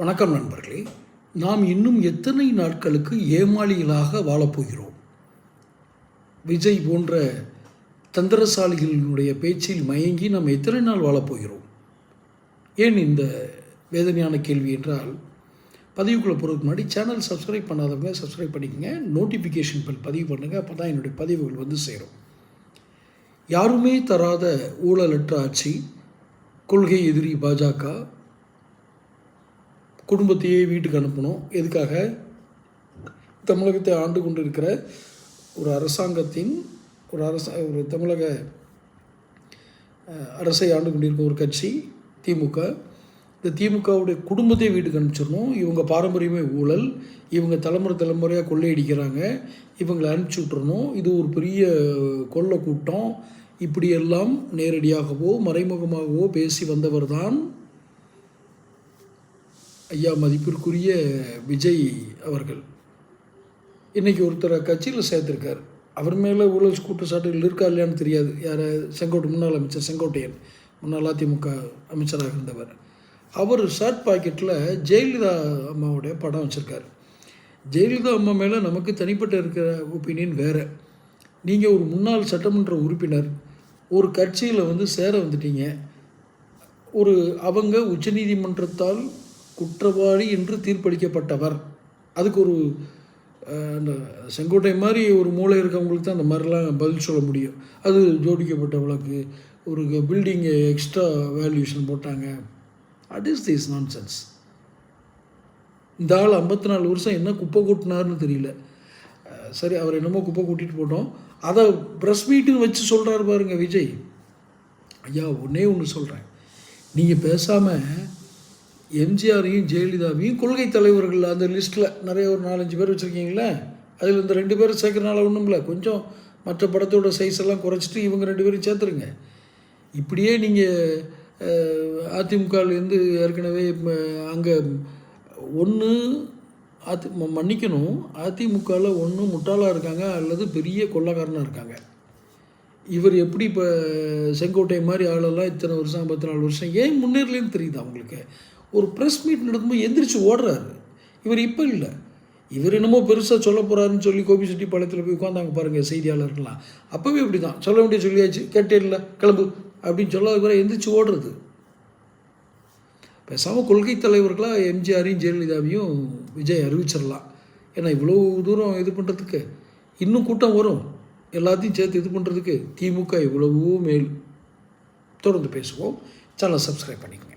வணக்கம் நண்பர்களே நாம் இன்னும் எத்தனை நாட்களுக்கு ஏமாளிகளாக வாழப்போகிறோம்? விஜய் போன்ற தந்திரசாலிகளினுடைய பேச்சில் மயங்கி நாம் எத்தனை நாள் வாழப்போகிறோம்? ஏன் இந்த வேதனையான கேள்வி என்றால் பதிவுக்குள்ளே போகிறதுக்கு முன்னாடி சேனல் சப்ஸ்கிரைப் பண்ணாதவங்க சப்ஸ்கிரைப் பண்ணிக்கங்க. நோட்டிஃபிகேஷன் பில் பதிவு பண்ணுங்கள் அப்போ தான் என்னுடைய பதிவுகள் வந்து சேரும். யாருமே தராத ஊழலற்ற ஆட்சி கொள்கை எதிரி பாஜக குடும்பத்தையே வீட்டுக்கு அனுப்பணும். எதுக்காக? தமிழகத்தை ஆண்டு கொண்டு இருக்கிற ஒரு அரசாங்கத்தின் ஒரு அரச ஒரு தமிழக அரசை ஆண்டு கொண்டிருக்க ஒரு கட்சி திமுக. இந்த திமுகவுடைய குடும்பத்தையே வீட்டுக்கு அனுப்பிச்சிடணும். இவங்க பாரம்பரியமே ஊழல். இவங்க தலைமுறை தலைமுறையாக கொள்ளையடிக்கிறாங்க. இவங்களை அனுப்பிச்சி விட்டுறணும். இது ஒரு பெரிய கொள்ளை கூட்டம். இப்படியெல்லாம் நேரடியாகவோ மறைமுகமாகவோ பேசி வந்தவர் தான் ஐயா மதிப்பிற்குரிய விஜய் அவர்கள். இன்றைக்கி ஒருத்தரை கட்சியில் சேர்த்துருக்கார் அவர் மேலே ஊழல் குற்றச்சாட்டுகள் இருக்கா இல்லையான்னு தெரியாது. யார்? செங்கோட்டை முன்னாள் அமைச்சர் செங்கோட்டையன் முன்னாள் அதிமுக அமைச்சராக இருந்தவர். அவர் ஷர்ட் பாக்கெட்டில் ஜெயலலிதா அம்மாவுடைய படம் வச்சுருக்காரு. ஜெயலலிதா அம்மா மேலே நமக்கு தனிப்பட்ட இருக்கிற ஒப்பீனியன் வேறு. நீங்கள் ஒரு முன்னாள் சட்டமன்ற உறுப்பினர் ஒரு கட்சியில் வந்து சேர வந்துட்டீங்க. ஒரு அவங்க உச்சநீதிமன்றத்தால் குற்றவாளி என்று தீர்ப்பளிக்கப்பட்டவர். அதுக்கு ஒரு அந்த செங்கோட்டை மாதிரி ஒரு மூளை இருக்கவங்களுக்கு தான் அந்த மாதிரிலாம் பதில் சொல்ல முடியும். அது ஜோடிக்கப்பட்ட வழக்கு. ஒரு பில்டிங்கு எக்ஸ்ட்ரா வேல்யூஷன் போட்டாங்க. What is this nonsense இந்த ஆள் ஐம்பத்தி நாலு வருஷம் என்ன குப்பை கூட்டினார்னு தெரியல. சரி அவர் என்னமோ குப்பை கூட்டிகிட்டு போட்டோம். அதை ப்ரெஸ் மீட்டுன்னு வச்சு சொல்கிறாரு பாருங்கள் விஜய். ஐயா ஒன்றே ஒன்று சொல்கிறேன் நீங்கள் பேசாமல் எம்ஜிஆரையும் ஜெயலலிதாவையும் கொள்கை தலைவர்கள் அந்த லிஸ்ட்டில் நிறைய ஒரு நாலஞ்சு பேர் வச்சுருக்கீங்களே? அதில் இந்த ரெண்டு பேரும் சேர்க்குறனால ஒன்றும் இல்லை. கொஞ்சம் மற்ற படத்தோட சைஸ் எல்லாம் குறைச்சிட்டு இவங்க ரெண்டு பேரும் சேர்த்துருங்க. இப்படியே நீங்கள் அதிமுகலேருந்து ஏற்கனவே அங்கே ஒன்று அதி ம- மன்னிக்கணும். அதிமுகவில் ஒன்று முட்டாளாக இருக்காங்க அல்லது பெரிய கொள்ளக்காரனாக இருக்காங்க. இவர் எப்படி இப்போ செங்கோட்டை மாதிரி ஆளெல்லாம் இத்தனை வருஷம் ஐம்பத்தி நாலு வருஷம் ஏன் முன்னேறலன்னு தெரியுது அவங்களுக்கு ஒரு ப்ரெஸ் மீட் நடக்கும்போது எந்திரிச்சு ஓடுறாரு. இவர் இப்போ இல்லை. இவர் என்னமோ பெருசாக சொல்ல போகிறாருன்னு சொல்லி கோபி செட்டி பாளையத்தில் போய் உட்காந்தாங்க பாருங்கள் செய்தியாளர்கள்லாம். அப்போவே இப்படி தான் சொல்ல வேண்டிய சொல்லியாச்சு. கேட்டே இல்லை. கிளம்பு. அப்படின்னு சொல்ல இவரை எந்திரிச்சு ஓடுறது. பேசாமல் கொள்கை தலைவர்களாக எம்ஜிஆரையும் ஜெயலலிதாவையும் விஜய் அறிவிச்சிடலாம் ஏன்னா இவ்வளோ தூரம் இது பண்ணுறதுக்கு இன்னும் கூட்டம் வரும். எல்லாத்தையும் சேர்த்து இது பண்ணுறதுக்கு திமுக இவ்வளவோ மேல். தொடர்ந்து பேசுவோம். சேனல் சப்ஸ்கிரைப் பண்ணிக்கோங்க.